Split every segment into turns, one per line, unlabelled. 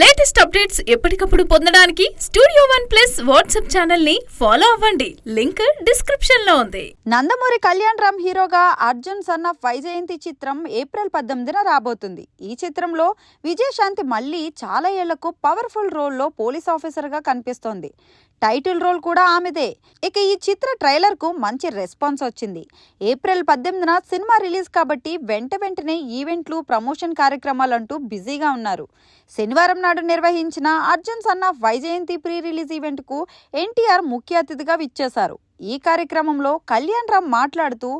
Latest updates ఎప్పటికప్పుడు పొందడానికి studio one plus WhatsApp ఛానల్ని ఫాలో అవ్వండి. లింక్ డిస్క్రిప్షన్లో ఉంది.
నందమూరి కళ్యాణ్ రామ్ హీరోగా అర్జున్ సన్న ఆఫ్ వైజయంతి చిత్రం ఏప్రిల్ పద్దెనిమిదిన రాబోతుంది. ఈ చిత్రంలో విజయశాంతి మళ్ళీ చాలా ఏళ్ళకు పవర్ఫుల్ రోల్లో పోలీస్ ఆఫీసర్గా కనిపిస్తోంది. టైటిల్ రోల్ కూడా ఆమెదే. ఇక ఈ చిత్ర ట్రైలర్కు మంచి రెస్పాన్స్ వచ్చింది. ఏప్రిల్ పద్దెనిమిదిన సినిమా రిలీజ్ కాబట్టి వెంట వెంటనే ఈవెంట్లు ప్రమోషన్ కార్యక్రమాలంటూ బిజీగా ఉన్నారు. శనివారం నాడు నిర్వహించిన Arjun son Vyjayanthi pre release ఈవెంట్కు NTR ముఖ్య అతిథిగా విచ్చేశారు. ఈ కార్యక్రమంలో కళ్యాణ్ రామ్ మాట్లాడుతూ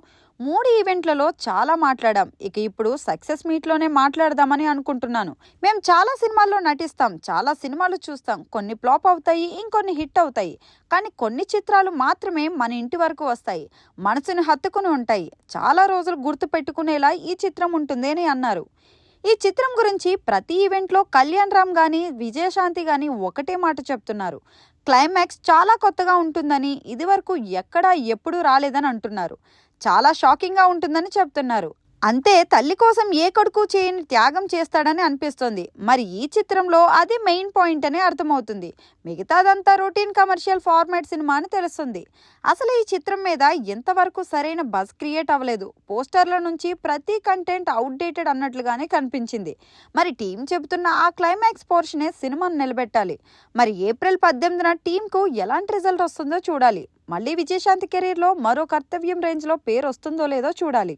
మూడు ఈవెంట్లలో చాలా మాట్లాడాం. ఇక ఇప్పుడు సక్సెస్ మీట్లోనే మాట్లాడదామని అనుకుంటున్నాను. మేము చాలా సినిమాల్లో నటిస్తాం చాలా సినిమాలు చూస్తాం. కొన్ని ఫ్లాప్ అవుతాయి ఇంకొన్ని హిట్ అవుతాయి. కానీ కొన్ని చిత్రాలు మాత్రమే మన ఇంటి వరకు వస్తాయి. మనసుని హత్తుకుని ఉంటాయి. చాలా రోజులు గుర్తు పెట్టుకునేలా ఈ చిత్రం ఉంటుంది అని అన్నారు. ఈ చిత్రం గురించి ప్రతి ఈవెంట్లో కళ్యాణ్ రామ్ కానీ విజయశాంతి కానీ ఒకటే మాట చెప్తున్నారు. క్లైమాక్స్ చాలా కొత్తగా ఉంటుందని ఇదివరకు ఎక్కడా ఎప్పుడూ రాలేదని అంటున్నారు. చాలా షాకింగ్గా ఉంటుందని చెప్తున్నారు. అంతే తల్లి కోసం ఏ కొడుకు చేయని త్యాగం చేస్తాడని అనిపిస్తుంది. మరి ఈ చిత్రంలో అది మెయిన్ పాయింట్ అని అర్థమవుతుంది. మిగతాదంతా రొటీన్ కమర్షియల్ ఫార్మాట్ సినిమా అని తెలుస్తుంది. అసలు ఈ చిత్రం మీద ఎంతవరకు సరైన బజ్ క్రియేట్ అవ్వలేదు. పోస్టర్ల నుంచి ప్రతి కంటెంట్ అవుట్డేటెడ్ అన్నట్లుగానే కనిపించింది. మరి టీం చెబుతున్న ఆ క్లైమాక్స్ పోర్షనే సినిమాను నిలబెట్టాలి. మరి ఏప్రిల్ పద్దెనిమిదిన టీంకు ఎలాంటి రిజల్ట్ వస్తుందో చూడాలి. మళ్ళీ విజయశాంతి కెరీర్లో మరో కర్తవ్యం రేంజ్లో పేరు వస్తుందో లేదో చూడాలి.